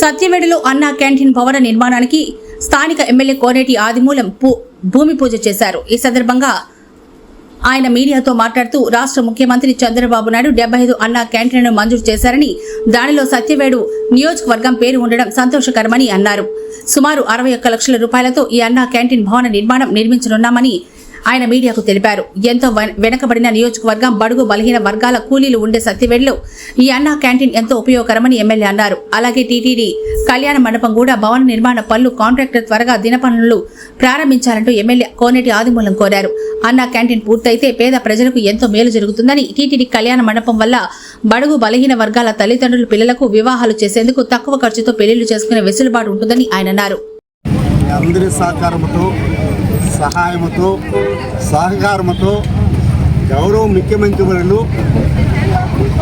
సత్యవేడులో అన్నా క్యాంటీన్ భవన నిర్మాణానికి స్థానిక ఎమ్మెల్యే కోనేటి ఆదిమూలం భూ- భూమి పూజ చేశారు. ఈ సందర్భంగా ఆయన మీడియాతో మాట్లాడుతూ రాష్ట్ర ముఖ్యమంత్రి చంద్రబాబు నాయుడు డెబ్బై ఐదు అన్న క్యాంటీన్ను మంజూరు చేశారని దానిలో సత్యవేడు నియోజకవర్గం పేరు ఉండడం సంతోషకరమని అన్నారు. సుమారు అరవై ఒక్క లక్షల రూపాయలతో ఈ అన్న క్యాంటీన్ భవన నిర్మాణం నిర్మించనున్నామని ఆయన మీడియాకు తెలిపారు. ఎంతో వెన- నియోజకవర్గం బడుగు బలహీన వర్గాల కూలీలు ఉండే సత్యవేడులో ఈ అన్నా క్యాంటీన్ ఎంతో ఉపయోగకరమని ఎమ్మెల్యే అన్నారు. అలాగే టీటీడీ కళ్యాణ మండపం కూడా భవన నిర్మాణ పనులు కాంట్రాక్టర్ త్వరగా దినపనులు ప్రారంభించాలంటూ ఎమ్మెల్యే కోనేటి ఆదిమూలం కోరారు. అన్నా క్యాంటీన్ పూర్తయితే పేద ప్రజలకు ఎంతో మేలు జరుగుతుందని టీటీడీ కళ్యాణ మండపం వల్ల బడుగు బలహీన వర్గాల తల్లిదండ్రులు పిల్లలకు వివాహాలు చేసేందుకు తక్కువ ఖర్చుతో పెళ్ళిళ్ళు చేసుకునే వెసులుబాటు ఉంటుందని ఆయన అన్నారు. అందరి సహకారంతో సహాయంతో సహకారంతో గౌరవ ముఖ్యమంత్రి వర్యులు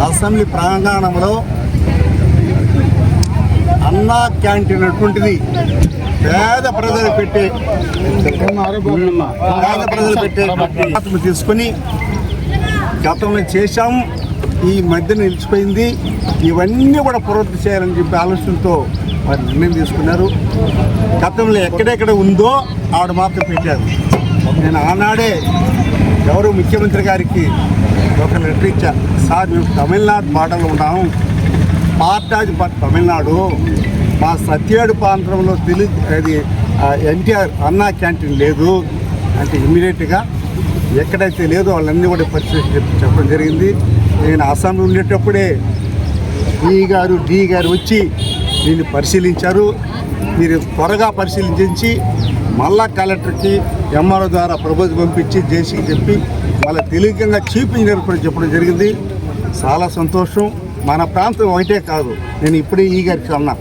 అసెంబ్లీ ప్రాంగణంలో అన్నా క్యాంటీన్ అటువంటిది పేద ప్రజలు పెట్టే పేద ప్రజలు పెట్టే తీసుకుని తీసుకొని గతంలో చేశాం ఈ మధ్య నిలిచిపోయింది. ఇవన్నీ కూడా పురోగతి చేయాలని చెప్పి ఆలోచనతో వారు నిర్ణయం తీసుకున్నారు. గతంలో ఎక్కడెక్కడ ఉందో ఆవిడ మాత్రం పెట్టారు. నేను ఆనాడే ఎవరు ముఖ్యమంత్రి గారికి ఒక లెటర్ ఇచ్చా. సార్ మేము తమిళనాడు బాటలో ఉన్నాము. పార్టాజ్ తమిళనాడు మా సత్యేడు ప్రాంతంలో తెలి అది ఎన్టీఆర్ అన్నా క్యాంటీన్ లేదు. అంటే ఇమ్మీడియట్గా ఎక్కడైతే లేదో వాళ్ళన్నీ కూడా పరిస్థితి చెప్పడం జరిగింది. నేను అస్సాంలో ఉండేటప్పుడే ఈ గారు డి గారు వచ్చి దీన్ని పరిశీలించారు. మీరు త్వరగా పరిశీలించి మళ్ళా కలెక్టర్కి ఎంఆర్ఓ ద్వారా ప్రభుత్వం పంపించి జేసీకి చెప్పి వాళ్ళ తెలియకంగా చీఫ్ ఇంజనీర్ కూడా చెప్పడం జరిగింది. చాలా సంతోషం. మన ప్రాంతం ఒకటే కాదు. నేను ఇప్పుడే ఈ గారికి అన్నా.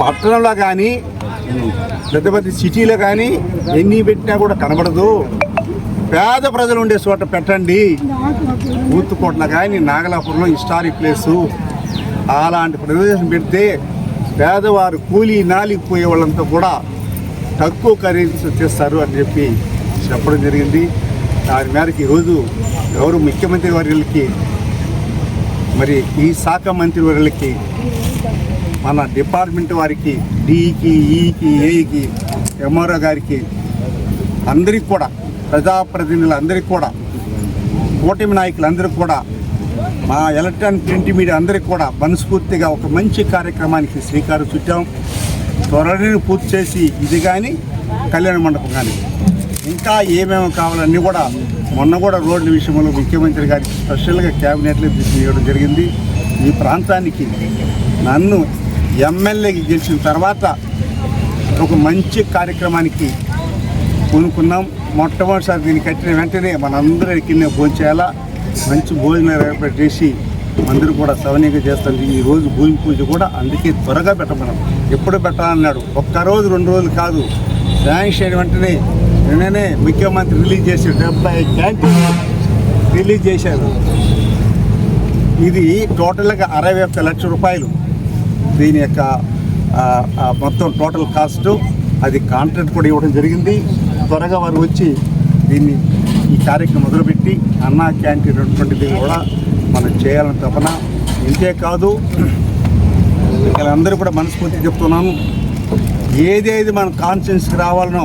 పట్టణంలో కానీ పెద్ద పెద్ద సిటీలో కానీ ఎన్ని పెట్టినా కూడా కనబడదు. పేద ప్రజలు ఉండే చోట పెట్టండి. ఊతుకోట్ల కానీ నాగలాపురంలో హిస్టారిక్ ప్లేసు. అలాంటి ప్రదేశం పెడితే పేదవారు కూలీ నాలిపోయే వాళ్ళంతా కూడా తక్కువ ఖరీదు చేస్తారు అని చెప్పి చెప్పడం జరిగింది. దాని మేరకు ఈరోజు ఎవరు ముఖ్యమంత్రి వర్యులకి మరి ఈ శాఖ మంత్రి వర్యులకి మన డిపార్ట్మెంట్ వారికి డిఈకి ఈకి ఏఈకి ఎంఆర్ఓ గారికి అందరికి కూడా ప్రజాప్రతినిధులందరికీ కూడా కూటమి నాయకులందరికీ కూడా మా ఎలక్ట్రానిక్ ప్రింట్ మీడియా అందరికీ కూడా మనస్ఫూర్తిగా ఒక మంచి కార్యక్రమానికి శ్రీకారం చుట్టాం. త్వరని పూర్తి చేసి ఇది కానీ కళ్యాణ మండపం కానీ. ఇంకా ఏమేమి కావాలన్నీ కూడా మొన్న కూడా రోడ్ల విషయంలో ముఖ్యమంత్రి గారికి స్పెషల్గా క్యాబినెట్లో తీసుకోవడం జరిగింది. ఈ ప్రాంతానికి నన్ను ఎమ్మెల్యేకి గెలిచిన తర్వాత ఒక మంచి కార్యక్రమానికి కొనుక్కున్నాం మొట్టమొదటిసారి దీన్ని కట్టిన వెంటనే మనందరికీ కింద భోజనం చేయాలా మంచి భోజనం ఏర్పాటు చేసి మందిరం కూడా సవనీయంగా చేస్తుంది ఈ రోజు భూమి పూజ కూడా అందుకే త్వరగా పెట్టమన్నాం. ఎప్పుడు పెట్టాలన్నాడు. ఒక్క రోజు రెండు రోజులు కాదు. శాంక్షన్ అయిన వెంటనే నిన్ననే ముఖ్యమంత్రి రిలీజ్ చేసి డెబ్బై క్యాంటీన్ రిలీజ్ చేశారు. ఇది టోటల్గా అరవై ఒక్క లక్ష రూపాయలు. దీని యొక్క మొత్తం టోటల్ కాస్ట్ అది కాంట్రాక్ట్ కూడా ఇవ్వడం జరిగింది. త్వరగా వారు వచ్చి దీన్ని ఈ కార్యక్రమం మొదలుపెట్టి అన్నా క్యాంటీన్ అటువంటిది కూడా మనం చేయాలని తపన. ఇంతే కాదు ఇక్కడ అందరూ కూడా మనస్ఫూర్తి చెప్తున్నాను. ఏదేది మన కాన్షియన్స్కి రావాలనో